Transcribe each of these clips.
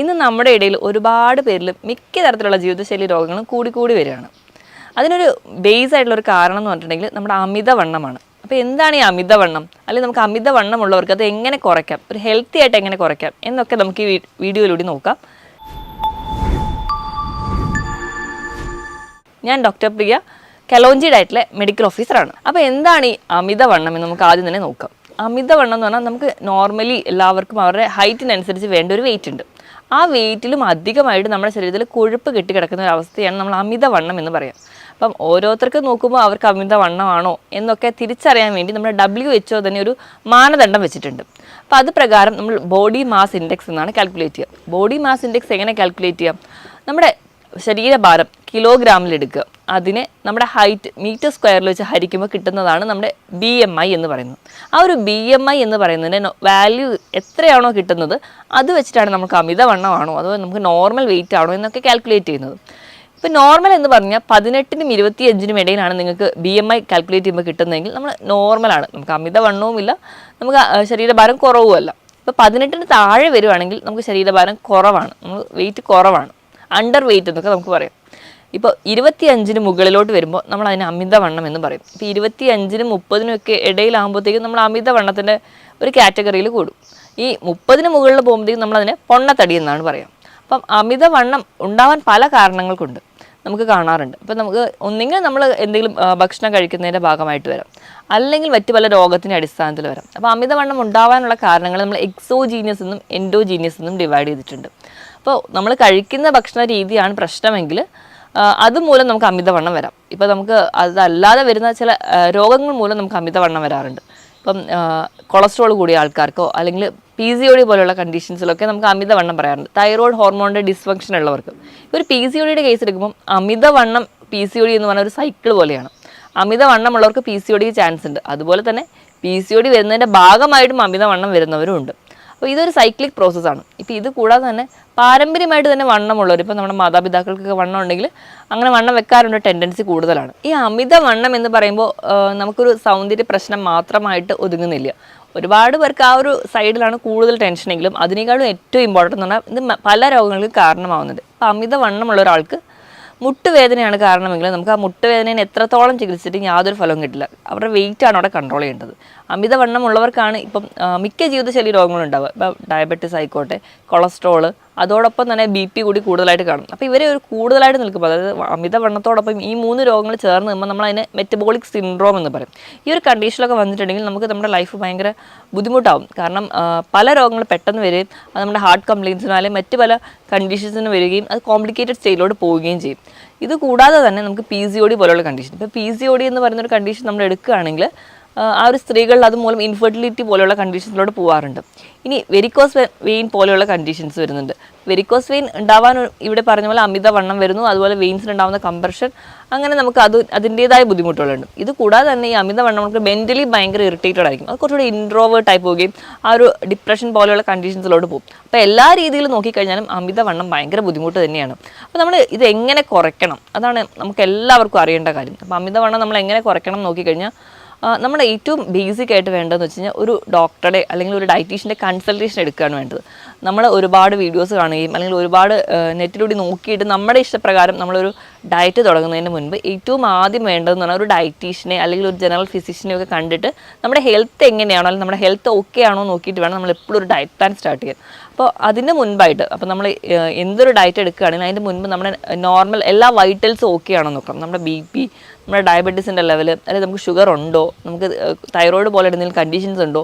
ഇന്ന് നമ്മുടെ ഇടയിൽ ഒരുപാട് പേരിൽ മിക്ക തരത്തിലുള്ള ജീവിതശൈലി രോഗങ്ങളും കൂടി വരികയാണ്. അതിനൊരു ബേസ് ആയിട്ടുള്ള ഒരു കാരണം എന്ന് പറഞ്ഞിട്ടുണ്ടെങ്കിൽ നമ്മുടെ അമിതവണ്ണമാണ്. അപ്പോൾ എന്താണ് ഈ അമിതവണ്ണം? അല്ലെങ്കിൽ നമുക്ക് അമിതവണ്ണം ഉള്ളവർക്ക് അത് എങ്ങനെ കുറയ്ക്കാം? ഒരു ഹെൽത്തി ആയിട്ട് എങ്ങനെ കുറയ്ക്കാം? എന്നൊക്കെ നമുക്ക് ഈ വീഡിയോയിലൂടെ നോക്കാം. ഞാൻ ഡോക്ടർ പ്രിയ കലോഞ്ചി ഡയറ്റിലെ മെഡിക്കൽ ഓഫീസറാണ് അപ്പോൾ എന്താണ് ഈ അമിതവണ്ണം എന്ന് നമുക്ക് ആദ്യം തന്നെ നോക്കാം. അമിതവണ്ണം എന്ന് പറഞ്ഞാൽ നമുക്ക് നോർമലി എല്ലാവർക്കും അവരുടെ ഹൈറ്റിനനുസരിച്ച് വേണ്ട ഒരു വെയിറ്റ് ഉണ്ട്. ആ വെയിറ്റിലും അധികമായിട്ട് നമ്മുടെ ശരീരത്തിൽ കൊഴുപ്പ് കെട്ടിക്കിടക്കുന്ന ഒരു അവസ്ഥയാണ് നമ്മൾ അമിതവണ്ണം എന്ന് പറയാം. അപ്പം ഓരോരുത്തർക്ക് നോക്കുമ്പോൾ അവർക്ക് അമിതവണ്ണമാണോ എന്നൊക്കെ തിരിച്ചറിയാൻ വേണ്ടി നമ്മുടെ ഡബ്ല്യു എച്ച് തന്നെ ഒരു മാനദണ്ഡം വെച്ചിട്ടുണ്ട്. അപ്പോൾ അത് പ്രകാരം നമ്മൾ ബോഡി മാസ് ഇൻഡെക്സ് എന്നാണ് കാൽക്കുലേറ്റ് ചെയ്യുക. ബോഡി മാസ് ഇൻഡെക്സ് എങ്ങനെ കാൽക്കുലേറ്റ് ചെയ്യാം? നമ്മുടെ ശരീരഭാരം കിലോഗ്രാമിൽ എടുക്കുക അതിനെ നമ്മുടെ ഹൈറ്റ് മീറ്റർ സ്ക്വയറിൽ വെച്ച് ഹരിക്കുമ്പോൾ കിട്ടുന്നതാണ് നമ്മുടെ ബി എം ഐ എന്ന് പറയുന്നത്. ആ ഒരു ബി എം ഐ എന്ന് പറയുന്നതിന്റെ വാല്യൂ എത്രയാണോ കിട്ടുന്നത് അത് വെച്ചിട്ടാണ് നമുക്ക് അമിതവണ്ണമാണോ അതോ നമുക്ക് നോർമൽ വെയിറ്റ് ആണോ എന്നൊക്കെ കാൽക്കുലേറ്റ് ചെയ്യുന്നത്. ഇപ്പോൾ നോർമൽ എന്ന് പറഞ്ഞാൽ പതിനെട്ടിനും ഇരുപത്തി അഞ്ചിനും ഇടയിലാണ് നിങ്ങൾക്ക് ബി എം ഐ കാൽക്കുലേറ്റ് ചെയ്യുമ്പോൾ കിട്ടുന്നതെങ്കിൽ നമ്മൾ നോർമലാണ് നമുക്ക് അമിതവണ്ണവുമില്ല നമുക്ക് ശരീരഭാരം കുറവുമല്ല. ഇപ്പോൾ പതിനെട്ടിന് താഴെ വരുവാണെങ്കിൽ നമുക്ക് ശരീരഭാരം കുറവാണ് നമ്മൾ വെയിറ്റ് കുറവാണ്. അണ്ടർ വെയിറ്റ് എന്നൊക്കെ നമുക്ക് പറയാം. ഇപ്പോൾ ഇരുപത്തി അഞ്ചിന് മുകളിലോട്ട് വരുമ്പോൾ നമ്മൾ അതിന് അമിതവണ്ണം എന്ന് പറയും. ഇപ്പോൾ ഇരുപത്തി അഞ്ചിനും മുപ്പതിനും ഒക്കെ ഇടയിലാകുമ്പോഴത്തേക്കും നമ്മൾ അമിതവണ്ണത്തിന്റെ ഒരു കാറ്റഗറിയിൽ കൂടും. ഈ മുപ്പതിന് മുകളിൽ പോകുമ്പോഴത്തേക്കും നമ്മളതിനെ പൊണ്ണത്തടി എന്നാണ് പറയാം. അപ്പം അമിതവണ്ണം ഉണ്ടാവാൻ പല കാരണങ്ങൾക്കുണ്ട്. കൊണ്ട് നമുക്ക് കാണാറുണ്ട്. അപ്പം നമുക്ക് ഒന്നെങ്കിൽ നമ്മൾ എന്തെങ്കിലും ഭക്ഷണം കഴിക്കുന്നതിന്റെ ഭാഗമായിട്ട് വരാം. അല്ലെങ്കിൽ മറ്റ് പല രോഗത്തിന്റെ അടിസ്ഥാനത്തിൽ വരാം. അപ്പോൾ അമിതവണ്ണം ഉണ്ടാവാനുള്ള കാരണങ്ങൾ നമ്മൾ എക്സോജീനിയസ് എന്നും എൻഡോജീനിയസ് എന്നും ഡിവൈഡ് ചെയ്തിട്ടുണ്ട്. അപ്പോൾ നമ്മൾ കഴിക്കുന്ന ഭക്ഷണ രീതിയാണ് പ്രശ്നമെങ്കിൽ അതുമൂലം നമുക്ക് അമിതവണ്ണം വരാം. ഇപ്പോൾ നമുക്ക് അതല്ലാതെ വരുന്ന ചില രോഗങ്ങൾ മൂലം നമുക്ക് അമിതവണ്ണം വരാറുണ്ട്. ഇപ്പം കൊളസ്ട്രോൾ കൂടിയ ആൾക്കാർക്കോ അല്ലെങ്കിൽ പി സി ഒ ഡി കണ്ടീഷൻസിലൊക്കെ നമുക്ക് അമിതവണ്ണം പറയാറുണ്ട്. തൈറോയ്ഡ് ഹോർമോണിന്റെ ഡിസ്ഫങ്ഷൻ ഉള്ളവർക്ക്. ഒരു പി സി ഒ ഡിയുടെ കേസ് എടുക്കുമ്പോൾ അമിതവണ്ണം പി സി ഒ ഡി എന്ന് പറഞ്ഞ ഒരു സൈക്കിൾ പോലെയാണ്. അമിതവണ്ണമുള്ളവർക്ക് P C O D chance ഉണ്ട്. അതുപോലെ തന്നെ പി സി ഒ ഡി വരുന്നതിന്റെ ഭാഗമായിട്ടും അമിതവണ്ണം വരുന്നവരും ഉണ്ട്. അപ്പോൾ ഇതൊരു സൈക്ലിക് പ്രോസസ്സാണ് ഇപ്പോൾ ഇത് കൂടാതെ തന്നെ പാരമ്പര്യമായിട്ട് തന്നെ വണ്ണമുള്ളവർ ഇപ്പോൾ നമ്മുടെ മാതാപിതാക്കൾക്കൊക്കെ വണ്ണം ഉണ്ടെങ്കിൽ അങ്ങനെ വണ്ണം വെക്കാറുണ്ട് ടെൻഡൻസി കൂടുതലാണ്. ഈ അമിത വണ്ണം എന്ന് പറയുമ്പോൾ നമുക്കൊരു സൗന്ദര്യ പ്രശ്നം മാത്രമായിട്ട് ഒതുങ്ങുന്നില്ല. ഒരുപാട് പേർക്ക് ആ ഒരു സൈഡിലാണ് കൂടുതൽ ടെൻഷനെങ്കിലും അതിനേക്കാളും ഏറ്റവും ഇമ്പോർട്ടന്റ് എന്ന് പറഞ്ഞാൽ ഇത് പല രോഗങ്ങൾക്ക് കാരണമാവുന്നത്. അപ്പോൾ അമിത വണ്ണമുള്ള ഒരാൾക്ക് മുട്ടുവേദനയാണ് കാരണമെങ്കിൽ നമുക്ക് ആ മുട്ടുവേദനയെ എത്രത്തോളം ചികിത്സിച്ചിട്ട് യാതൊരു ഫലവും കിട്ടില്ല. അവരുടെ വെയിറ്റ് ആണ് അവിടെ കൺട്രോൾ ചെയ്യേണ്ടത്. അമിതവണ്ണം ഉള്ളവർക്കാണ് ഇപ്പം മിക്ക ജീവിതശൈലി രോഗങ്ങളുണ്ടാവുക ഇപ്പം ഡയബറ്റിസ് ആയിക്കോട്ടെ കൊളസ്ട്രോൾ അതോടൊപ്പം തന്നെ ബി പി കൂടി കൂടുതലായിട്ട് കാണും. അപ്പോൾ ഇവരെ ഒരു കൂടുതലായിട്ട് നിൽക്കുമ്പോൾ അതായത് അമിതവണ്ണത്തോടൊപ്പം ഈ മൂന്ന് രോഗങ്ങൾ ചേർന്ന് നിൽക്കുമ്പോൾ നമ്മൾ അതിനെ മെറ്റബോളിക് സിൻഡ്രോം എന്ന് പറയും. ഈ ഒരു കണ്ടീഷനിലൊക്കെ വന്നിട്ടുണ്ടെങ്കിൽ നമുക്ക് നമ്മുടെ ലൈഫ് ഭയങ്കര ബുദ്ധിമുട്ടാവും. കാരണം പല രോഗങ്ങൾ പെട്ടെന്ന് വരും അത് നമ്മുടെ ഹാർട്ട് കംപ്ലയിൻസിനോ അല്ലെങ്കിൽ മറ്റ് പല കണ്ടീഷൻസിന് വരികയും അത് കോംപ്ലിക്കേറ്റഡ് സ്റ്റേജിലോട്ട് പോവുകയും ചെയ്യും. ഇത് കൂടാതെ തന്നെ നമുക്ക് പി സി ഒ ഡി പോലെയുള്ള കണ്ടീഷൻ ഇപ്പോൾ പി സി ഒ ഡി എന്ന് പറയുന്ന ഒരു കണ്ടീഷൻ നമ്മൾ എടുക്കുകയാണെങ്കിൽ ആ, ഒരു സ്ത്രീകളിൽ അതുമൂലം ഇൻഫെർട്ടിലിറ്റി പോലെയുള്ള കണ്ടീഷൻസിലോട്ട് പോകാറുണ്ട് ഇനി വെരിക്കോസ് വെയിൻ പോലെയുള്ള കണ്ടീഷൻസ് വരുന്നുണ്ട്. വെരിക്കോസ് വെയിൻ ഉണ്ടാവാൻ ഇവിടെ പറഞ്ഞ പോലെ അമിതവണ്ണം വരുന്നു അതുപോലെ വെയിൻസിൽ ഉണ്ടാകുന്ന കംപ്രഷൻ അങ്ങനെ നമുക്ക് അത് അതിന്റേതായ ബുദ്ധിമുട്ടുകളുണ്ട്. ഇത് കൂടാതെ തന്നെ ഈ അമിതവണ്ണം നമുക്ക് മെന്റലി ഭയങ്കര ഇറിറ്റേറ്റഡ് ആയിരിക്കും. അത് കുറച്ചുകൂടി ഇൻട്രോവേർട്ട് ആയി പോവുകയും ആ ഒരു ഡിപ്രഷൻ പോലെയുള്ള കണ്ടീഷൻസിലോട്ട് പോകും. അപ്പോൾ എല്ലാ രീതിയിലും നോക്കിക്കഴിഞ്ഞാലും അമിതവണ്ണം ഭയങ്കര ബുദ്ധിമുട്ട് തന്നെയാണ്. അപ്പോൾ നമ്മൾ ഇത് എങ്ങനെ കുറയ്ക്കണം? അതാണ് നമുക്ക് എല്ലാവർക്കും അറിയേണ്ട കാര്യം. അപ്പോൾ അമിതവണ്ണം നമ്മൾ എങ്ങനെ കുറയ്ക്കണം നോക്കിക്കഴിഞ്ഞാൽ നമ്മുടെ ഏറ്റവും ബേസിക് ആയിട്ട് വേണ്ടതെന്ന് വെച്ച് കഴിഞ്ഞാൽ ഒരു ഡോക്ടറുടെ അല്ലെങ്കിൽ ഒരു ഡയറ്റീഷ്യന്റെ കൺസൾട്ടേഷൻ എടുക്കുകയാണ് വേണ്ടത്. നമ്മൾ ഒരുപാട് വീഡിയോസ് കാണുകയും അല്ലെങ്കിൽ ഒരുപാട് നെറ്റിലൂടെ നോക്കിയിട്ട് നമ്മുടെ ഇഷ്ടപ്രകാരം നമ്മളൊരു ഡയറ്റ് തുടങ്ങുന്നതിന് മുൻപ് ഏറ്റവും ആദ്യം വേണ്ടതെന്ന് പറഞ്ഞാൽ ഒരു ഡയറ്റീഷ്യനെ അല്ലെങ്കിൽ ഒരു ജനറൽ ഫിസിഷ്യനെ ഒക്കെ കണ്ടിട്ട് നമ്മുടെ ഹെൽത്ത് എങ്ങനെയാണോ അല്ലെങ്കിൽ നമ്മുടെ ഹെൽത്ത് ഓക്കെ ആണോ നോക്കിയിട്ട് വേണം നമ്മൾ എപ്പോഴും ഒരു ഡയറ്റ് പ്ലാൻ സ്റ്റാർട്ട് ചെയ്യാൻ. അപ്പോൾ അതിന് മുൻപായിട്ട് അപ്പോൾ നമ്മൾ എന്തൊരു ഡയറ്റ് എടുക്കുകയാണെങ്കിൽ അതിന്റെ മുൻപ് നമ്മുടെ നോർമൽ എല്ലാ വൈറ്റൽസ് ഓക്കെ ആണോ നോക്കണം. നമ്മുടെ ബി പി നമ്മുടെ ഡയബറ്റീസിന്റെ ലെവൽ അല്ലെങ്കിൽ നമുക്ക് ഷുഗർ ഉണ്ടോ നമുക്ക് തൈറോയിഡ് പോലെ എന്തെങ്കിലും കണ്ടീഷൻസ് ഉണ്ടോ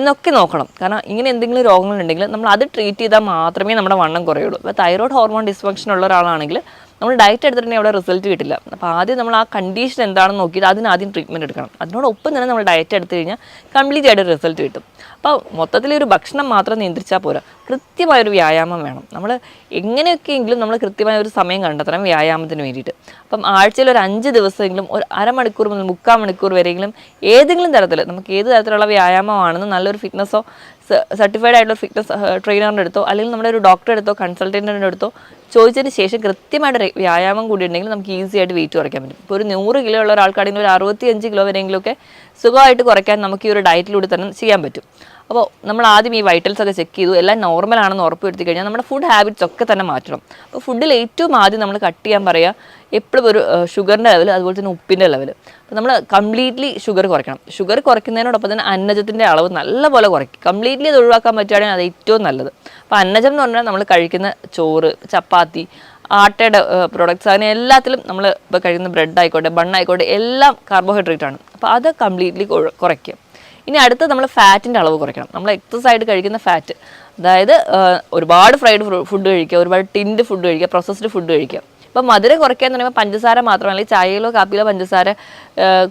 എന്നൊക്കെ നോക്കണം. കാരണം ഇങ്ങനെ എന്തെങ്കിലും രോഗങ്ങളുണ്ടെങ്കിൽ നമ്മൾ അത് ട്രീറ്റ് ചെയ്താൽ മാത്രമേ നമ്മുടെ വണ്ണം കുറയുള്ളൂ. അപ്പോൾ തൈറോയ്ഡ് ഹോർമോൺ ഡിസ്ഫങ്ഷൻ ഉള്ള ഒരാളാണെങ്കിൽ നമ്മൾ ഡയറ്റ് എടുത്തിട്ടുണ്ടെങ്കിൽ അവിടെ റിസൾട്ട് കിട്ടില്ല. അപ്പോൾ ആദ്യം നമ്മൾ ആ കണ്ടീഷൻ എന്താണെന്ന് നോക്കിയിട്ട് അതിന് ആദ്യം ട്രീറ്റ്മെന്റ് എടുക്കണം. അതിനോടൊപ്പം തന്നെ നമ്മൾ ഡയറ്റ് എടുത്തു കഴിഞ്ഞാൽ കംപ്ലീറ്റ് ആയിട്ട് റിസൾട്ട് കിട്ടും. അപ്പോൾ മൊത്തത്തിൽ ഒരു ഭക്ഷണം മാത്രം നിയന്ത്രിച്ചാൽ പോരാ. കൃത്യമായൊരു വ്യായാമം വേണം. നമ്മൾ എങ്ങനെയൊക്കെയെങ്കിലും നമ്മൾ കൃത്യമായ ഒരു സമയം കണ്ടെത്തണം വ്യായാമത്തിന് വേണ്ടിയിട്ട്. അപ്പം ആഴ്ചയിൽ ഒരു അഞ്ച് ദിവസമെങ്കിലും ഒരു അരമണിക്കൂർ മുതൽ മുക്കാൽ മണിക്കൂർ വരെയെങ്കിലും ഏതെങ്കിലും തരത്തിൽ നമുക്ക് ഏത് തരത്തിലുള്ള വ്യായാമമാണെന്ന് നല്ലൊരു ഫിറ്റ്നസ്സോ സർട്ടിഫൈഡ് ആയിട്ടുള്ള ഫിറ്റ്നസ് ട്രെയിനറിന്റെ അടുത്തോ അല്ലെങ്കിൽ നമ്മുടെ ഒരു ഡോക്ടറെ അടുത്തോ കൺസൾട്ടന്റിന്റെ അടുത്തോ ചോദിച്ചതിന് ശേഷം കൃത്യമായിട്ട് വ്യായാമം കൂടി ഉണ്ടെങ്കിൽ നമുക്ക് ഈസി ആയിട്ട് വെയിറ്റ് കുറയ്ക്കാൻ പറ്റും. ഇപ്പോൾ ഒരു നൂറ് കിലോ ഉള്ള ഒരാൾക്കാണെങ്കിൽ ഒരു അറുപത്തി അഞ്ച് കിലോ വരെയെങ്കിലുമൊക്കെ സുഖമായിട്ട് കുറയ്ക്കാൻ നമുക്ക് ഈ ഒരു ഡയറ്റിലൂടെ തന്നെ ചെയ്യാൻ പറ്റും. അപ്പോൾ നമ്മൾ ആദ്യം ഈ വൈറ്റൽസ് ഒക്കെ ചെക്ക് ചെയ്തു. എല്ലാം നോർമൽ ആണെന്ന് ഉറപ്പ് വരുത്തി കഴിഞ്ഞാൽ നമ്മുടെ ഫുഡ് ഹാബിറ്റ്സ് ഒക്കെ തന്നെ മാറ്റണം. അപ്പോൾ ഫുഡിൽ ഏറ്റവും ആദ്യം നമ്മൾ കട്ട് ചെയ്യാൻ പറയുക എപ്പോഴും ഒരു ഷുഗറിന്റെ ലെവൽ അതുപോലെ തന്നെ ഉപ്പിന്റെ ലെവൽ അപ്പോൾ നമ്മൾ കംപ്ലീറ്റ്ലി ഷുഗർ കുറയ്ക്കണം. ഷുഗർ കുറയ്ക്കുന്നതിനോടൊപ്പം തന്നെ അന്നജത്തിന്റെ അളവ് നല്ലപോലെ കുറയ്ക്കും. കംപ്ലീറ്റ്ലി അത് ഒഴിവാക്കാൻ പറ്റുകയാണെങ്കിൽ അത് ഏറ്റവും നല്ലത്. അപ്പോൾ അന്നജം എന്ന് പറഞ്ഞാൽ നമ്മൾ കഴിക്കുന്ന ചോറ് ചപ്പാത്തി ആട്ടയുടെ പ്രൊഡക്ട്സ് അങ്ങനെ എല്ലാത്തിലും നമ്മൾ ഇപ്പോൾ കഴിക്കുന്ന ബ്രെഡ് ആയിക്കോട്ടെ ബണ്ണായിക്കോട്ടെ എല്ലാം കാർബോഹൈഡ്രേറ്റ് ആണ്. അപ്പോൾ അത് കംപ്ലീറ്റ്ലി കുറയ്ക്കുക. ഇനി അടുത്ത് നമ്മൾ ഫാറ്റിന്റെ അളവ് കുറയ്ക്കണം. നമ്മൾ എക്സസ് ആയിട്ട് കഴിക്കുന്ന ഫാറ്റ് അതായത് ഒരുപാട് ഫ്രൈഡ് ഫുഡ് കഴിക്കുക ഒരുപാട് ടിൻഡ് ഫുഡ് കഴിക്കുക പ്രോസസ്ഡ് ഫുഡ് കഴിക്കുക. ഇപ്പം മധുരം കുറയ്ക്കുക എന്ന് പറയുമ്പോൾ പഞ്ചസാര മാത്രമല്ല ചായയിലോ കാപ്പിയിലോ പഞ്ചസാര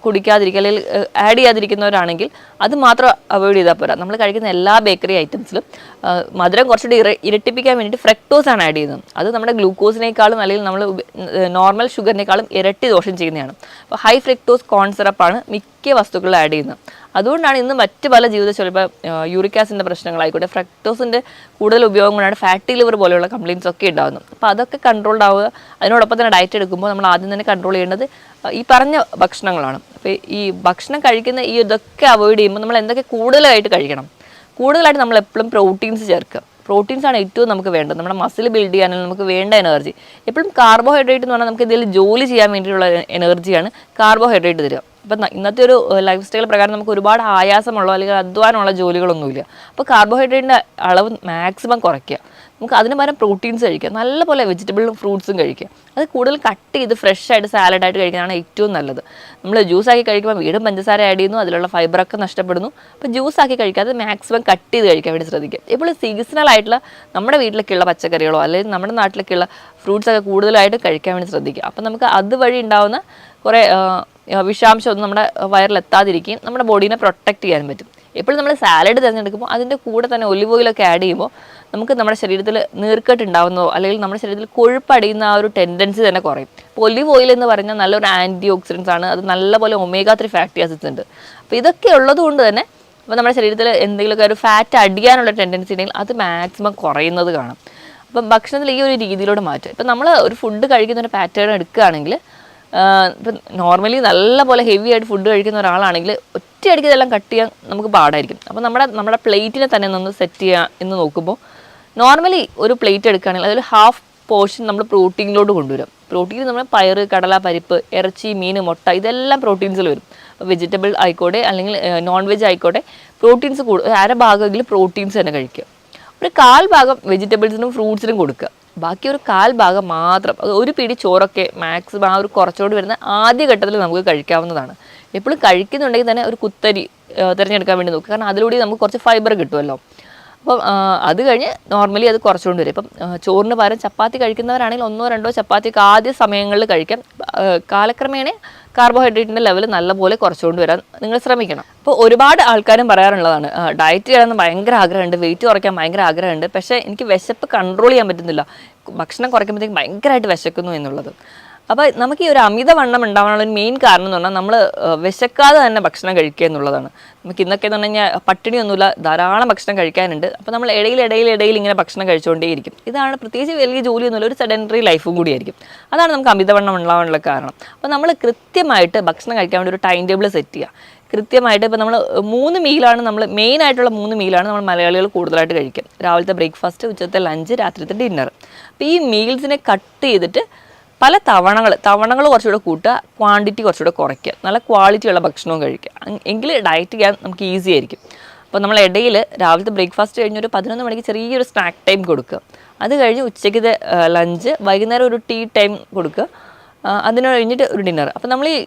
കുടിക്കാതിരിക്കുക അല്ലെങ്കിൽ ആഡ് ചെയ്യാതിരിക്കുന്നവരാണെങ്കിൽ അത് മാത്രം അവോയ്ഡ് ചെയ്താൽ പോരാ. നമ്മൾ കഴിക്കുന്ന എല്ലാ ബേക്കറി ഐറ്റംസിലും മധുരം കുറച്ചുകൂടി ഇര ഇരട്ടിപ്പിക്കാൻ വേണ്ടിയിട്ട് ഫ്രക്ടോസാണ് ആഡ് ചെയ്യുന്നത്. അത് നമ്മുടെ ഗ്ലൂക്കോസിനേക്കാളും അല്ലെങ്കിൽ നമ്മൾ നോർമൽ ഷുഗറിനേക്കാളും ഇരട്ടി ദോഷം ചെയ്യുന്നതാണ്. അപ്പോൾ ഹൈ ഫ്രക്ടോസ് കോൺ സിറപ്പാണ് മിക്ക വസ്തുക്കളും ആഡ് ചെയ്യുന്നത്. അതുകൊണ്ടാണ് ഇന്ന് മറ്റ് പല ജീവിതശൈലി ഇപ്പോൾ യൂറിക് ആസിഡിന്റെ പ്രശ്നങ്ങളായിക്കോട്ടെ ഫ്രക്ടോസിന്റെ കൂടുതൽ ഉപയോഗം കൊണ്ടാണ് ഫാറ്റി ലിവർ പോലെയുള്ള കംപ്ലയിൻസ് ഒക്കെ ഉണ്ടാകുന്നത് അപ്പോൾ അതൊക്കെ കൺട്രോൾഡ് ആവുക അതിനോടൊപ്പം തന്നെ ഡയറ്റ് എടുക്കുമ്പോൾ നമ്മൾ ആദ്യം തന്നെ കൺട്രോൾ ചെയ്യേണ്ടത് ഈ പറഞ്ഞ ഭക്ഷണങ്ങളാണ്. അപ്പോൾ ഈ ഭക്ഷണം കഴിക്കുന്ന ഈ ഇതൊക്കെ അവോയ്ഡ് ചെയ്യുമ്പോൾ നമ്മൾ എന്തൊക്കെ കൂടുതലായിട്ട് കഴിക്കണം? കൂടുതലായിട്ട് നമ്മൾ എപ്പോഴും പ്രോട്ടീൻസ് ചേർക്കുക. പ്രോട്ടീൻസ് ആണ് ഏറ്റവും നമുക്ക് വേണ്ടത്. നമ്മുടെ മസിൽ ബിൽഡ് ചെയ്യാനും നമുക്ക് വേണ്ട എനർജി എപ്പോഴും കാർബോഹൈഡ്രേറ്റ് എന്ന് പറഞ്ഞാൽ നമുക്ക് ഇതിൽ ജോലി ചെയ്യാൻ വേണ്ടിയിട്ടുള്ള എനർജിയാണ് കാർബോഹൈഡ്രേറ്റ് തരിക. ഇപ്പം ഇന്നത്തെ ഒരു ലൈഫ് സ്റ്റൈൽ പ്രകാരം നമുക്ക് ഒരുപാട് ആയാസമുള്ള അല്ലെങ്കിൽ അധ്വാനമുള്ള ജോലികളൊന്നുമില്ല. അപ്പോൾ കാർബോഹൈഡ്രേറ്റിന്റെ അളവ് മാക്സിമം കുറയ്ക്കുക. നമുക്ക് അതിന് പകരം പ്രോട്ടീൻസ് കഴിക്കുക. നല്ലപോലെ വെജിറ്റബിളും ഫ്രൂട്ട്സും കഴിക്കുക. അത് കൂടുതൽ കട്ട് ചെയ്ത് ഫ്രഷ് ആയിട്ട് സാലഡ് ആയിട്ട് കഴിക്കുന്നതാണ് ഏറ്റവും നല്ലത്. നമ്മൾ ജ്യൂസ് ആക്കി കഴിക്കുമ്പോൾ വീടും പഞ്ചസാര ആഡ് ചെയ്യുന്നു അതിലുള്ള ഫൈബറൊക്കെ നഷ്ടപ്പെടുന്നു. അപ്പോൾ ജ്യൂസ് ആക്കി കഴിക്കാതെ മാക്സിമം കട്ട് ചെയ്ത് കഴിക്കാൻ വേണ്ടി ശ്രദ്ധിക്കുക. ഇപ്പോൾ സീസണൽ ആയിട്ടുള്ള നമ്മുടെ വീട്ടിലൊക്കെയുള്ള പച്ചക്കറികളോ അല്ലെങ്കിൽ നമ്മുടെ നാട്ടിലൊക്കെയുള്ള ഫ്രൂട്ട്സൊക്കെ കൂടുതലായിട്ട് കഴിക്കാൻ വേണ്ടി ശ്രദ്ധിക്കുക. അപ്പോൾ നമുക്ക് അതുവഴി ഉണ്ടാകുന്ന കുറേ ആ, വിഷാംശമൊന്നും നമ്മുടെ വയറിൽ എത്താതിരിക്കുകയും നമ്മുടെ ബോഡീനെ പ്രൊട്ടക്റ്റ് ചെയ്യാൻ പറ്റും. എപ്പോഴും നമ്മൾ സാലഡ് തിരഞ്ഞെടുക്കുമ്പോൾ അതിന്റെ കൂടെ തന്നെ ഒലിവ് ഓയിലൊക്കെ ആഡ് ചെയ്യുമ്പോൾ നമുക്ക് നമ്മുടെ ശരീരത്തിൽ നീർക്കെട്ട് ഉണ്ടാവുന്നതോ അല്ലെങ്കിൽ നമ്മുടെ ശരീരത്തിൽ കൊഴുപ്പടിയുന്ന ആ ഒരു ടെൻഡൻസി തന്നെ കുറയും. അപ്പോൾ ഒലിവ് ഓയിൽ എന്ന് പറഞ്ഞാൽ നല്ലൊരു ആന്റി ഓക്സിഡൻസ് ആണ്. അത് നല്ലപോലെ ഒമേഗ ത്രീ ഫാറ്റി ആസിഡ്സ് ഉണ്ട്. അപ്പോൾ ഇതൊക്കെ ഉള്ളത് കൊണ്ട് തന്നെ അപ്പോൾ നമ്മുടെ ശരീരത്തിൽ എന്തെങ്കിലുമൊക്കെ ഒരു ഫാറ്റ് അടിയാനുള്ള ടെൻഡൻസി ഉണ്ടെങ്കിൽ അത് മാക്സിമം കുറയുന്നത് കാണാം. അപ്പം ഭക്ഷണത്തിൽ ഈ ഒരു രീതിയിലൂടെ മാറ്റും ഇപ്പം നമ്മൾ ഒരു ഫുഡ് കഴിക്കുന്ന ഒരു പാറ്റേൺ എടുക്കുകയാണെങ്കിൽ ഇപ്പം നോർമലി നല്ലപോലെ ഹെവി ആയിട്ട് ഫുഡ് കഴിക്കുന്ന ഒരാളാണെങ്കിൽ ഒറ്റയടിക്ക് ഇതെല്ലാം കട്ട് ചെയ്യാൻ നമുക്ക് പാടായിരിക്കും. അപ്പോൾ നമ്മുടെ നമ്മുടെ പ്ലേറ്റിനെ തന്നെ ഒന്ന് സെറ്റ് ചെയ്യുക എന്ന് നോക്കുമ്പോൾ നോർമലി ഒരു പ്ലേറ്റ് എടുക്കുകയാണെങ്കിൽ അതൊരു ഹാഫ് പോർഷൻ നമ്മൾ പ്രോട്ടീനിലോട്ട് കൊണ്ടുവരും. പ്രോട്ടീൻ നമ്മൾ പയർ കടല പരിപ്പ് ഇറച്ചി മീൻ മുട്ട ഇതെല്ലാം പ്രോട്ടീൻസിൽ വരും. വെജിറ്റബിൾ ആയിക്കോട്ടെ അല്ലെങ്കിൽ നോൺ വെജ് ആയിക്കോട്ടെ പ്രോട്ടീൻസ് കൂടും അര ഭാഗമെങ്കിലും പ്രോട്ടീൻസ് തന്നെ കഴിക്കുക. ഒരു കാൽ ഭാഗം വെജിറ്റബിൾസിനും ഫ്രൂട്ട്സിനും കൊടുക്കുക. ബാക്കി ഒരു കാൽ ഭാഗം മാത്രം ഒരു പിടി ചോറൊക്കെ മാക്സിമം ആ ഒരു കുറച്ചുകൊണ്ട് വരുന്ന ആദ്യ ഘട്ടത്തിൽ നമുക്ക് കഴിക്കാവുന്നതാണ്. എപ്പോഴും കഴിക്കുന്നുണ്ടെങ്കിൽ തന്നെ ഒരു കുത്തരി തിരഞ്ഞെടുക്കാൻ വേണ്ടി നോക്കുക. കാരണം അതിലൂടെ നമുക്ക് കുറച്ച് ഫൈബർ കിട്ടുമല്ലോ. അപ്പം അത് കഴിഞ്ഞ് നോർമലി അത് കുറച്ചുകൊണ്ട് വരും. ഇപ്പം ചോറിന് പകരം ചപ്പാത്തി കഴിക്കുന്നവരാണെങ്കിൽ ഒന്നോ രണ്ടോ ചപ്പാത്തിയൊക്കെ ആദ്യ സമയങ്ങളിൽ കഴിക്കാം. കാലക്രമേണ കാർബോഹൈഡ്രേറ്റിന്റെ ലെവൽ നല്ലപോലെ കുറച്ചുകൊണ്ട് വരാൻ നിങ്ങൾ ശ്രമിക്കണം. അപ്പോൾ ഒരുപാട് ആൾക്കാരും പറയാറുള്ളതാണ് ഡയറ്റ് ചെയ്യണമെന്ന് ഭയങ്കര ആഗ്രഹമുണ്ട് വെയിറ്റ് കുറയ്ക്കാൻ ഭയങ്കര ആഗ്രഹമുണ്ട് പക്ഷേ എനിക്ക് വിശപ്പ് കൺട്രോൾ ചെയ്യാൻ പറ്റുന്നില്ല. ഭക്ഷണം കുറയ്ക്കുമ്പോഴത്തേക്കും ഭയങ്കരമായിട്ട് വിശക്കുന്നു എന്നുള്ളത്. അപ്പോൾ നമുക്ക് ഈ ഒരു അമിതവണ്ണം ഉണ്ടാവാനുള്ള മെയിൻ കാരണം എന്ന് പറഞ്ഞാൽ നമ്മൾ വിശക്കാതെ തന്നെ ഭക്ഷണം കഴിക്കുക എന്നുള്ളതാണ്. നമുക്ക് ഇന്നൊക്കെ എന്ന് പറഞ്ഞു കഴിഞ്ഞാൽ പട്ടിണിയൊന്നുമില്ല ധാരാളം ഭക്ഷണം കഴിക്കാനുണ്ട്. അപ്പോൾ നമ്മൾ ഇടയിൽ ഇടയിൽ ഇടയിൽ ഇങ്ങനെ ഭക്ഷണം കഴിച്ചുകൊണ്ടേയിരിക്കും. ഇതാണ് പ്രത്യേകിച്ച് വലിയ ജോലിയൊന്നുമില്ല ഒരു സെഡന്ററി ലൈഫും കൂടിയായിരിക്കും. അതാണ് നമുക്ക് അമിതവണ്ണം ഉണ്ടാവാനുള്ള കാരണം. അപ്പോൾ നമ്മൾ കൃത്യമായിട്ട് ഭക്ഷണം കഴിക്കാൻ വേണ്ടി ഒരു ടൈം ടേബിൾ സെറ്റ് ചെയ്യുക. കൃത്യമായിട്ട് ഇപ്പോൾ നമ്മൾ മൂന്ന് മീലാണ് നമ്മൾ മെയിൻ ആയിട്ടുള്ള മൂന്ന് മീലാണ് നമ്മൾ മലയാളികൾ കൂടുതലായിട്ട് കഴിക്കുക. രാവിലത്തെ ബ്രേക്ക്ഫാസ്റ്റ് ഉച്ചത്തെ ലഞ്ച് രാത്രിത്തെ ഡിന്നർ അപ്പോൾ ഈ മീൽസിനെ കട്ട് ചെയ്തിട്ട് പല തവണകൾ തവണകൾ കുറച്ചുകൂടെ കൂട്ടുക ക്വാണ്ടിറ്റി കുറച്ചുകൂടെ കുറയ്ക്കുക. നല്ല ക്വാളിറ്റിയുള്ള ഭക്ഷണവും കഴിക്കുക. എങ്കിൽ ഡയറ്റ് ചെയ്യാൻ നമുക്ക് ഈസി ആയിരിക്കും. അപ്പോൾ നമ്മൾ ഇടയിൽ രാവിലത്തെ ബ്രേക്ക്ഫാസ്റ്റ് കഴിഞ്ഞൊരു പതിനൊന്ന് മണിക്ക് ചെറിയൊരു സ്നാക്ക് ടൈം കൊടുക്കുക. അത് കഴിഞ്ഞ് ഉച്ചയ്ക്കത്തെ ലഞ്ച് വൈകുന്നേരം ഒരു ടീ ടൈം കൊടുക്കുക. അതിന് കഴിഞ്ഞിട്ട് ഒരു ഡിന്നർ അപ്പോൾ നമ്മൾ ഈ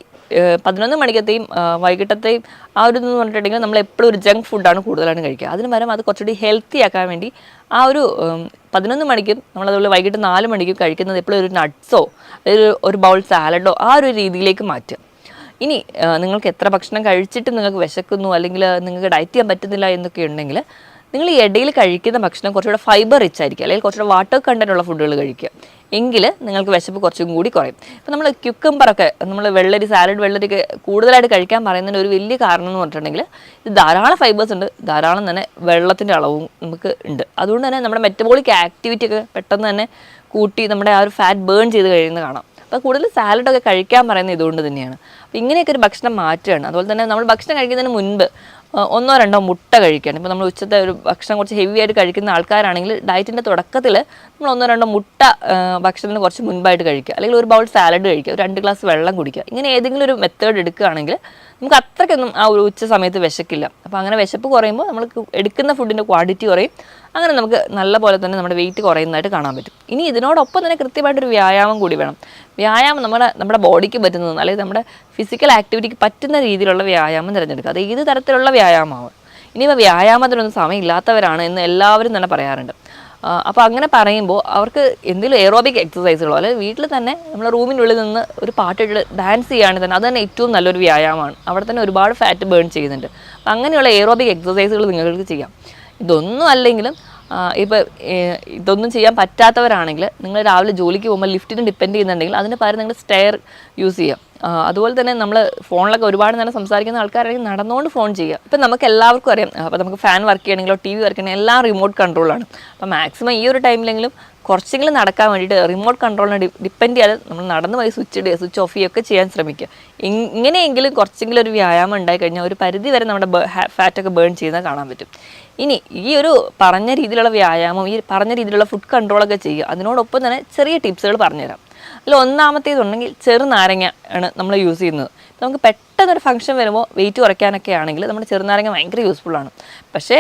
പതിനൊന്ന് മണിക്കത്തെയും വൈകിട്ടത്തെയും ആ ഒരു ഇതെന്ന് പറഞ്ഞിട്ടുണ്ടെങ്കിൽ നമ്മൾ എപ്പോഴും ഒരു ജങ്ക് ഫുഡാണ് കൂടുതലാണ് കഴിക്കുക. അതിന് പകരം അത് കുറച്ചുകൂടി ഹെൽത്തി ആക്കാൻ വേണ്ടി ആ ഒരു പതിനൊന്ന് മണിക്കും നമ്മളതുപോലെ വൈകിട്ട് നാല് മണിക്കും കഴിക്കുന്നത് എപ്പോഴും ഒരു നട്ട്സോ ഒരു ഒരു ബൗൾ സാലഡോ ആ ഒരു രീതിയിലേക്ക് മാറ്റുക. ഇനി നിങ്ങൾക്ക് എത്ര ഭക്ഷണം കഴിച്ചിട്ട് നിങ്ങൾക്ക് വിശക്കുന്നു അല്ലെങ്കിൽ നിങ്ങൾക്ക് ഡയറ്റ് ചെയ്യാൻ പറ്റുന്നില്ല എന്നൊക്കെ ഉണ്ടെങ്കിൽ നിങ്ങൾ ഈ ഇടയിൽ കഴിക്കുന്ന ഭക്ഷണം കുറച്ചുകൂടെ ഫൈബർ റിച്ച് ആയിരിക്കും. അല്ലെങ്കിൽ കുറച്ചുകൂടെ വാട്ടർ കണ്ടന്റ് ഉള്ള ഫുഡുകൾ കഴിക്കുക എങ്കിൽ നിങ്ങൾക്ക് വിശപ്പ് കുറച്ചും കൂടി കുറയും. ഇപ്പം നമ്മൾ ക്യുക്കമ്പറൊക്കെ നമ്മൾ വെള്ളരി സാലഡ് വെള്ളരി കൂടുതലായിട്ട് കഴിക്കാൻ പറയുന്നതിന് ഒരു വലിയ കാരണം എന്ന് പറഞ്ഞിട്ടുണ്ടെങ്കിൽ ഇത് ധാരാളം ഫൈബേഴ്സ് ഉണ്ട്. ധാരാളം തന്നെ വെള്ളത്തിന്റെ അളവും നമുക്ക് ഉണ്ട്. അതുകൊണ്ട് തന്നെ നമ്മുടെ മെറ്റബോളിക് ആക്ടിവിറ്റി ഒക്കെ പെട്ടെന്ന് തന്നെ കൂട്ടി നമ്മുടെ ആ ഒരു ഫാറ്റ് ബേൺ ചെയ്ത് കഴിയുന്നത് കാണാം. അപ്പോൾ കൂടുതൽ സാലഡൊക്കെ കഴിക്കാൻ പറയുന്നത് ഇതുകൊണ്ട് തന്നെയാണ്. അപ്പോൾ ഇങ്ങനെയൊക്കെ ഒരു ഭക്ഷണം മാറ്റുകയാണ്. അതുപോലെ തന്നെ നമ്മൾ ഭക്ഷണം കഴിക്കുന്നതിന് മുൻപ് ഒന്നോ രണ്ടോ മുട്ട കഴിക്കണം ഇപ്പോൾ നമ്മൾ ഉച്ചത്തെ ഒരു ഭക്ഷണം കുറച്ച് ഹെവി ആയിട്ട് കഴിക്കുന്ന ആൾക്കാരാണെങ്കിൽ ഡയറ്റിന്റെ തുടക്കത്തിൽ നമ്മൾ ഒന്നോ രണ്ടോ മുട്ട ഭക്ഷണത്തിന് കുറച്ച് മുൻപായിട്ട് കഴിക്കുക. അല്ലെങ്കിൽ ഒരു ബൗൾ സാലഡ് കഴിക്കുക. ഒരു രണ്ട് ഗ്ലാസ് വെള്ളം കുടിക്കുക. ഇങ്ങനെ ഏതെങ്കിലും ഒരു മെത്തേഡ് എടുക്കുകയാണെങ്കിൽ നമുക്ക് അത്രയ്ക്കൊന്നും ആ ഒരു ഉച്ച സമയത്ത് വിശക്കില്ല. അപ്പോൾ അങ്ങനെ വിശപ്പ് കുറയുമ്പോൾ നമ്മൾ എടുക്കുന്ന ഫുഡിന്റെ ക്വാണ്ടിറ്റി കുറയും. അങ്ങനെ നമുക്ക് നല്ല പോലെ തന്നെ നമ്മുടെ വെയിറ്റ് കുറയുന്നതായിട്ട് കാണാൻ പറ്റും. ഇനി ഇതിനോടൊപ്പം തന്നെ കൃത്യമായിട്ടൊരു വ്യായാമം കൂടി വേണം. വ്യായാമം നമ്മുടെ നമ്മുടെ ബോഡിക്ക് പറ്റുന്നതെന്ന് അല്ലെങ്കിൽ നമ്മുടെ ഫിസിക്കൽ ആക്ടിവിറ്റിക്ക് പറ്റുന്ന രീതിയിലുള്ള വ്യായാമം തിരഞ്ഞെടുക്കുക. അത് ഏത് തരത്തിലുള്ള വ്യായാമമാവും? ഇനിയിപ്പോൾ വ്യായാമത്തിനൊന്നും സമയമില്ലാത്തവരാണ് എന്ന് എല്ലാവരും തന്നെ പറയാറുണ്ട്. അപ്പോൾ അങ്ങനെ പറയുമ്പോൾ അവർക്ക് എന്തെങ്കിലും എറോബിക് എക്സസൈസുകളോ അല്ലെങ്കിൽ വീട്ടിൽ തന്നെ നമ്മൾ റൂമിനുള്ളിൽ നിന്ന് ഒരു പാട്ടിട്ട് ഡാൻസ് ചെയ്യുകയാണെങ്കിൽ തന്നെ അത് തന്നെ ഏറ്റവും നല്ലൊരു വ്യായാമമാണ്. അവിടെ തന്നെ ഒരുപാട് ഫാറ്റ് ബേൺ ചെയ്യുന്നുണ്ട്. അങ്ങനെയുള്ള എയറോബിക് എക്സസൈസുകൾ നിങ്ങൾക്ക് ചെയ്യാം. ഇതൊന്നും അല്ലെങ്കിലും ഇപ്പോൾ ഇതൊന്നും ചെയ്യാൻ പറ്റാത്തവരാണെങ്കിൽ നിങ്ങൾ രാവിലെ ജോലിക്ക് പോകുമ്പോൾ ലിഫ്റ്റിന് ഡിപ്പെൻഡ് ചെയ്യുന്നുണ്ടെങ്കിൽ അതിന് പകരം നിങ്ങൾ സ്റ്റെയർ യൂസ് ചെയ്യാം. അതുപോലെ തന്നെ നമ്മൾ ഫോണിലൊക്കെ ഒരുപാട് നേരം സംസാരിക്കുന്ന ആൾക്കാരാണെങ്കിൽ നടന്നുകൊണ്ട് ഫോൺ ചെയ്യുക. ഇപ്പം നമുക്ക് എല്ലാവർക്കും അറിയാം. അപ്പോൾ നമുക്ക് ഫാൻ വർക്ക് ചെയ്യണമെങ്കിലോ ടി വി വർക്ക് ചെയ്യണമെങ്കിൽ എല്ലാം റിമോട്ട് കൺട്രോളാണ്. അപ്പോൾ മാക്സിമം ഈ ഒരു ടൈമിലെങ്കിലും കുറച്ചെങ്കിലും നടക്കാൻ വേണ്ടിയിട്ട് റിമോട്ട് കൺട്രോളിനെ ഡിപ്പെൻഡ് ചെയ്യാതെ നമ്മൾ നടന്ന് പോയി സ്വിച്ച് ഇടുക സ്വിച്ച് ഓഫ് ചെയ്യുകയൊക്കെ ചെയ്യാൻ ശ്രമിക്കുക. ഇങ്ങനെയെങ്കിലും കുറച്ചെങ്കിലും ഒരു വ്യായാമം ഉണ്ടായി കഴിഞ്ഞാൽ ഒരു പരിധി വരെ നമ്മുടെ ഫാറ്റൊക്കെ ബേൺ ചെയ്യുന്നത് കാണാൻ പറ്റും. ഇനി ഈ ഒരു പറഞ്ഞ രീതിയിലുള്ള വ്യായാമം ഈ പറഞ്ഞ രീതിയിലുള്ള ഫുഡ് കൺട്രോളൊക്കെ ചെയ്യുക അതിനോടൊപ്പം തന്നെ ചെറിയ ടിപ്സുകൾ പറഞ്ഞുതരാം. അതിൽ ഒന്നാമത്തേതുണ്ടെങ്കിൽ ചെറുനാരങ്ങ ആണ് നമ്മൾ യൂസ് ചെയ്യുന്നത്. നമുക്ക് പെട്ടെന്നൊരു ഫംഗ്ഷൻ വരുമ്പോൾ വെയിറ്റ് കുറയ്ക്കാനൊക്കെ ആണെങ്കിൽ നമ്മുടെ ചെറുനാരങ്ങ ഭയങ്കര ആണ്. പക്ഷേ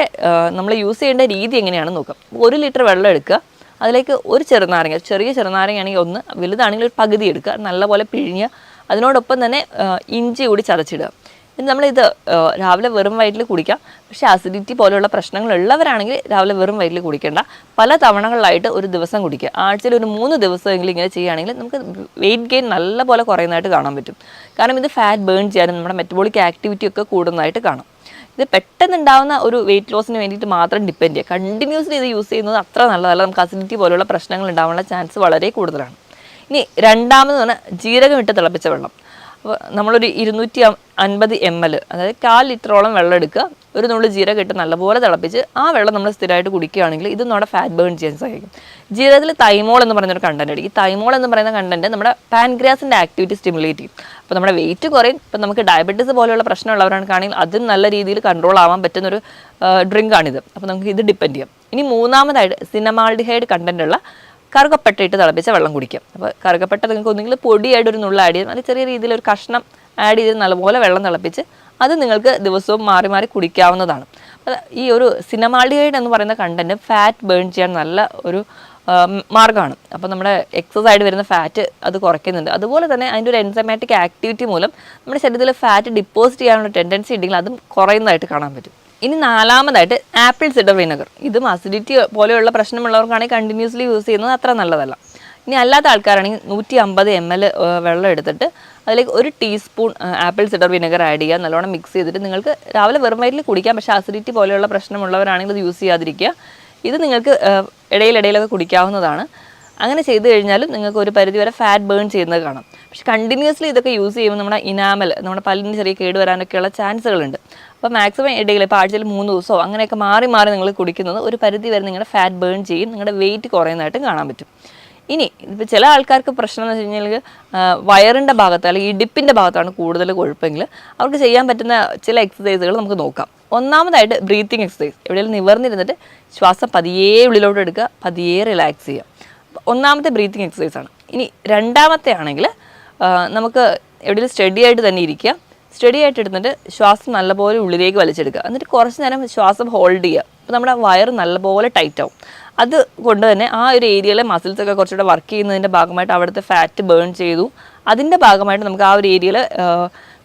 നമ്മൾ യൂസ് ചെയ്യേണ്ട രീതി എങ്ങനെയാണെന്ന് നോക്കാം. ഒരു ലിറ്റർ വെള്ളം എടുക്കുക. അതിലേക്ക് ഒരു ചെറുനാരങ്ങ ചെറിയ ചെറുനാരങ്ങയാണെങ്കിൽ ഒന്ന് വലുതാണെങ്കിൽ ഒരു പകുതി എടുക്കുക. നല്ലപോലെ പിഴിഞ്ഞ് അതിനോടൊപ്പം തന്നെ ഇഞ്ചി കൂടി ചതച്ചിടുക. നമ്മളിത് രാവിലെ വെറും വയറ്റിൽ കുടിക്കാം. പക്ഷേ അസിഡിറ്റി പോലെയുള്ള പ്രശ്നങ്ങളുള്ളവരാണെങ്കിൽ രാവിലെ വെറും വയറ്റിൽ കുടിക്കേണ്ട. പല തവണകളിലായിട്ട് ഒരു ദിവസം കുടിക്കുക. ആഴ്ചയിൽ ഒരു മൂന്ന് ദിവസമെങ്കിലും ഇങ്ങനെ ചെയ്യുകയാണെങ്കിൽ നമുക്ക് വെയിറ്റ് ഗെയിൻ നല്ല പോലെ കുറയുന്നതായിട്ട് കാണാൻ പറ്റും. കാരണം ഇത് ഫാറ്റ് ബേൺ ചെയ്യാനും നമ്മുടെ മെറ്റബോളിക് ആക്ടിവിറ്റി ഒക്കെ കൂടുന്നതായിട്ട് കാണാം. ഇത് പെട്ടെന്ന് ഉണ്ടാവുന്ന ഒരു വെയിറ്റ് ലോസിന് വേണ്ടിയിട്ട് മാത്രം ഡിപ്പെൻഡ് ചെയ്യുക. കണ്ടിന്യൂസ്ലി ഇത് യൂസ് ചെയ്യുന്നത് അത്ര നല്ലതല്ല. നമുക്ക് അസിഡിറ്റി പോലുള്ള പ്രശ്നങ്ങൾ ഉണ്ടാവാനുള്ള ചാൻസ് വളരെ കൂടുതലാണ്. ഇനി രണ്ടാമത് പറഞ്ഞാൽ ജീരകം ഇട്ട് തിളപ്പിച്ച വെള്ളം. നമ്മളൊരു ഇരുന്നൂറ്റി അൻപത് എം എൽ അതായത് കാൽ ലിറ്ററോളം വെള്ളം എടുക്കുക ഒരു നുള്ളു ജീരകം ഇട്ട് നല്ലപോലെ തിളപ്പിച്ച് ആ വെള്ളം നമ്മൾ സ്ഥിരമായിട്ട് കുടിക്കുകയാണെങ്കിൽ ഇത് നമ്മുടെ ഫാറ്റ് ബേൺ ചെയ്യാൻ സഹായിക്കും. ജീരകത്തിൽ തൈമോൾ എന്ന് പറയുന്ന ഒരു കണ്ടന്റ് ഉണ്ട്. ഈ തൈമോൾ എന്ന് പറയുന്ന കണ്ടന്റ് നമ്മുടെ പാൻഗ്രാസിന്റെ ആക്ടിവിറ്റി സ്റ്റിമുലേറ്റ് ചെയ്യും. അപ്പോൾ നമ്മുടെ വെയിറ്റ് കുറയും. ഇപ്പം നമുക്ക് ഡയബറ്റീസ് പോലെയുള്ള പ്രശ്നമുള്ളവരാണെങ്കിൽ അതും നല്ല രീതിയിൽ കൺട്രോൾ ആവാൻ പറ്റുന്ന ഒരു ഡ്രിങ്ക് ആണിത്. അപ്പോൾ നമുക്ക് ഇത് ഡിപ്പെൻഡ് ചെയ്യാം. ഇനി മൂന്നാമതായിട്ട് സിനമാൾഡിഹൈഡ് കണ്ടന്റ് ഉള്ള കറുകപ്പട്ട ഇട്ട് തിളപ്പിച്ച വെള്ളം കുടിക്കാം. അപ്പോൾ കറുകപ്പട്ട നിങ്ങൾക്ക് ഒന്നുകിൽ പൊടിയായിട്ട് ഒരു നുള്ള ആഡ് ചെയ്യാം അല്ലെങ്കിൽ ചെറിയ രീതിയിൽ ഒരു കഷ്ണം ആഡ് ചെയ്ത് നല്ലപോലെ വെള്ളം തിളപ്പിച്ച് അത് നിങ്ങൾക്ക് ദിവസവും മാറി മാറി കുടിക്കാവുന്നതാണ്. ഈ ഒരു സിനമാൾഡിഹൈഡ് എന്ന് പറയുന്ന കണ്ടന്റ് ഫാറ്റ് ബേൺ ചെയ്യാൻ നല്ല ഒരു മാർഗമാണ് അപ്പോൾ നമ്മുടെ എക്സസൈസ് ആയിട്ട് വരുന്ന ഫാറ്റ് അത് കുറയ്ക്കുന്നുണ്ട്. അതുപോലെ തന്നെ അതിന്റെ ഒരു എൻസൈമാറ്റിക് ആക്ടിവിറ്റി മൂലം നമ്മുടെ ശരീരത്തിൽ ഫാറ്റ് ഡിപ്പോസിറ്റ് ചെയ്യാനുള്ള ടെൻഡൻസി ഉണ്ടെങ്കിൽ അതും കുറയുന്നതായിട്ട് കാണാൻ പറ്റും. ഇനി നാലാമതായിട്ട് ആപ്പിൾ സിഡർ വിനെഗർ. ഇതും അസിഡിറ്റി പോലെയുള്ള പ്രശ്നമുള്ളവർക്കാണെങ്കിൽ കണ്ടിന്യൂസ്ലി യൂസ് ചെയ്യുന്നത് അത്ര നല്ലതല്ല. ഇനി അല്ലാത്ത ആൾക്കാരാണെങ്കിൽ നൂറ്റി അമ്പത് എം എൽ വെള്ളം എടുത്തിട്ട് അതിലേക്ക് ഒരു teaspoon apple cider vinegar add ചെയ്യുക നല്ലോണം മിക്സ് ചെയ്തിട്ട് നിങ്ങൾക്ക് രാവിലെ വെറും വയറ്റിൽ കുടിക്കാം. പക്ഷേ അസിഡിറ്റി പോലെയുള്ള പ്രശ്നമുള്ളവരാണെങ്കിൽ ഇത് യൂസ് ചെയ്യാതിരിക്കുക. ഇത് നിങ്ങൾക്ക് ഇടയിലിടയിലൊക്കെ കുടിക്കാവുന്നതാണ്. അങ്ങനെ ചെയ്തു കഴിഞ്ഞാലും നിങ്ങൾക്ക് ഒരു പരിധി വരെ ഫാറ്റ് ബേൺ ചെയ്യുന്നത് കാണാം. പക്ഷേ കണ്ടിന്യൂസ്ലി ഇതൊക്കെ യൂസ് ചെയ്യുമ്പോൾ നമ്മുടെ ഇനാമൽ നമ്മുടെ പല്ലിന് ചെറിയ കേടുവരാനൊക്കെയുള്ള ചാൻസുകളുണ്ട് അപ്പോൾ മാക്സിമം ഇടയിൽ ഇപ്പോൾ ആഴ്ചയിൽ മൂന്ന് ദിവസമോ അങ്ങനെയൊക്കെ മാറി മാറി നിങ്ങൾ കുടിക്കുന്നത് ഒരു പരിധി വരെ നിങ്ങളുടെ ഫാറ്റ് ബേൺ ചെയ്യും നിങ്ങളുടെ വെയിറ്റ് കുറയുന്നതായിട്ടും കാണാൻ പറ്റും. ഇനി ഇപ്പോൾ ചില ആൾക്കാർക്ക് പ്രശ്നം എന്ന് വെച്ച് കഴിഞ്ഞാൽ വയറിന്റെ ഭാഗത്ത് അല്ലെങ്കിൽ ഇടുപ്പിന്റെ ഭാഗത്താണ് കൂടുതൽ കുഴപ്പമെങ്കിൽ അവർക്ക് ചെയ്യാൻ പറ്റുന്ന ചില എക്സസൈസുകൾ നമുക്ക് നോക്കാം. ഒന്നാമതായിട്ട് ബ്രീത്തിങ് എക്സസൈസ് എവിടെയെങ്കിലും നിവർന്നിരുന്നിട്ട് ശ്വാസം പതിയെ ഉള്ളിലോട്ട് എടുക്കുക പതിയെ റിലാക്സ് ചെയ്യുക. ഒന്നാമത്തെ ബ്രീത്തിങ് എക്സസൈസാണ് ഇനി രണ്ടാമത്തെ ആണെങ്കിൽ നമുക്ക് എവിടെയെങ്കിലും സ്റ്റഡി ആയിട്ട് തന്നെ ഇരിക്കുക. സ്റ്റഡി ആയിട്ട് എടുത്തിട്ട് ശ്വാസം നല്ലപോലെ ഉള്ളിലേക്ക് വലിച്ചെടുക്കുക. എന്നിട്ട് കുറച്ച് നേരം ശ്വാസം ഹോൾഡ് ചെയ്യുക. അപ്പോൾ നമ്മുടെ വയർ നല്ലപോലെ ടൈറ്റ് ആവും. അത് കൊണ്ട് തന്നെ ആ ഒരു ഏരിയയിലെ മസിൽസൊക്കെ കുറച്ചുകൂടെ വർക്ക് ചെയ്യുന്നതിന്റെ ഭാഗമായിട്ട് അവിടുത്തെ ഫാറ്റ് ബേൺ ചെയ്തു. അതിന്റെ ഭാഗമായിട്ട് നമുക്ക് ആ ഒരു ഏരിയയിൽ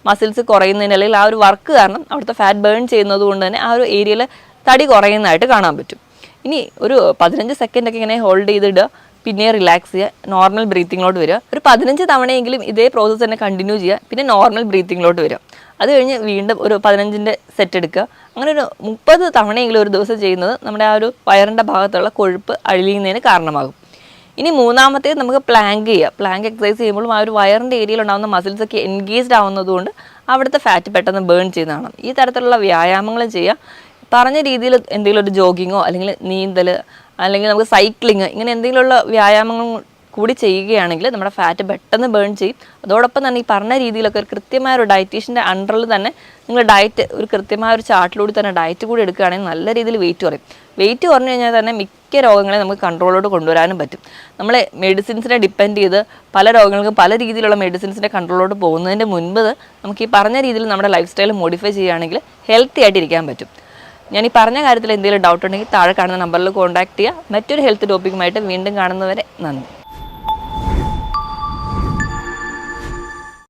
മസിൽസ് കുറയുന്നതിന് അല്ലെങ്കിൽ ആ ഒരു വർക്ക് കാരണം അവിടുത്തെ ഫാറ്റ് ബേൺ ചെയ്യുന്നത് കൊണ്ട് തന്നെ ആ ഒരു ഏരിയയിൽ തടി കുറയുന്നതായിട്ട് കാണാൻ പറ്റും. ഇനി ഒരു പതിനഞ്ച് സെക്കൻഡൊക്കെ ഇങ്ങനെ ഹോൾഡ് ചെയ്തിടുക. പിന്നെ റിലാക്സ് ചെയ്യുക നോർമൽ ബ്രീത്തിങ്ങിലോട്ട് വരിക. ഒരു പതിനഞ്ച് തവണയെങ്കിലും ഇതേ പ്രോസസ്സ് തന്നെ കണ്ടിന്യൂ ചെയ്യുക പിന്നെ നോർമൽ ബ്രീത്തിങ്ങിലോട്ട് വരിക. അത് കഴിഞ്ഞ് വീണ്ടും ഒരു പതിനഞ്ചിന്റെ സെറ്റ് എടുക്കുക. അങ്ങനെ ഒരു മുപ്പത് തവണയെങ്കിലും ഒരു ദിവസം ചെയ്യുന്നത് നമ്മുടെ ആ ഒരു വയറിന്റെ ഭാഗത്തുള്ള കൊഴുപ്പ് അഴിയുന്നതിന് കാരണമാകും. ഇനി മൂന്നാമത്തേത് നമുക്ക് പ്ലാങ്ക് ചെയ്യുക. പ്ലാങ്ക് എക്സസൈസ് ചെയ്യുമ്പോഴും ആ ഒരു വയറിന്റെ ഏരിയയിൽ ഉണ്ടാകുന്ന മസിൽസ് ഒക്കെ എൻഗേജ്ഡ് ആവുന്നതുകൊണ്ട് അവിടുത്തെ ഫാറ്റ് പെട്ടെന്ന് ബേൺ ചെയ്യുന്നതാണ് ഈ തരത്തിലുള്ള വ്യായാമങ്ങൾ ചെയ്യുക. പറഞ്ഞ രീതിയിൽ എന്തെങ്കിലും ഒരു ജോഗിങ്ങോ അല്ലെങ്കിൽ നീന്തൽ അല്ലെങ്കിൽ നമുക്ക് സൈക്ലിങ് ഇങ്ങനെ എന്തെങ്കിലുമുള്ള വ്യായാമങ്ങൾ കൂടി ചെയ്യുകയാണെങ്കിൽ നമ്മുടെ ഫാറ്റ് പെട്ടെന്ന് ബേൺ ചെയ്യും. അതോടൊപ്പം തന്നെ ഈ പറഞ്ഞ രീതിയിലൊക്കെ ഒരു കൃത്യമായ ഒരു ഡയറ്റീഷ്യന്റെ അണ്ടറിൽ തന്നെ നിങ്ങൾ ഡയറ്റ് ഒരു കൃത്യമായ ഒരു ചാർട്ടിലൂടെ തന്നെ ഡയറ്റ് കൂടി എടുക്കുകയാണെങ്കിൽ നല്ല രീതിയിൽ വെയിറ്റ് കുറയും. വെയിറ്റ് കുറഞ്ഞു കഴിഞ്ഞാൽ തന്നെ മിക്ക രോഗങ്ങളെ നമുക്ക് കൺട്രോളോട് കൊണ്ടുവരാനും പറ്റും. നമ്മൾ മെഡിസിൻസിനെ ഡിപ്പെൻഡ് ചെയ്ത് പല രോഗങ്ങൾക്കും പല രീതിയിലുള്ള മെഡിസിൻസിന്റെ കൺട്രോളോട് പോകുന്നതിന്റെ മുൻപ് നമുക്ക് ഈ പറഞ്ഞ രീതിയിൽ നമ്മുടെ ലൈഫ് സ്റ്റൈൽ മോഡിഫൈ ചെയ്യുകയാണെങ്കിൽ ഹെൽത്തി ആയിട്ടിരിക്കാൻ പറ്റും. ഞാൻ ഈ പറഞ്ഞ കാര്യത്തിൽ എന്തെങ്കിലും ഡൗട്ട് ഉണ്ടെങ്കിൽ താഴെ കാണുന്ന നമ്പറിൽ കോൺടാക്ട് ചെയ്യുക. മറ്റൊരു ഹെൽത്ത് ടോപ്പിക്കുമായിട്ട് വീണ്ടും കാണുന്നവരെ നന്ദി.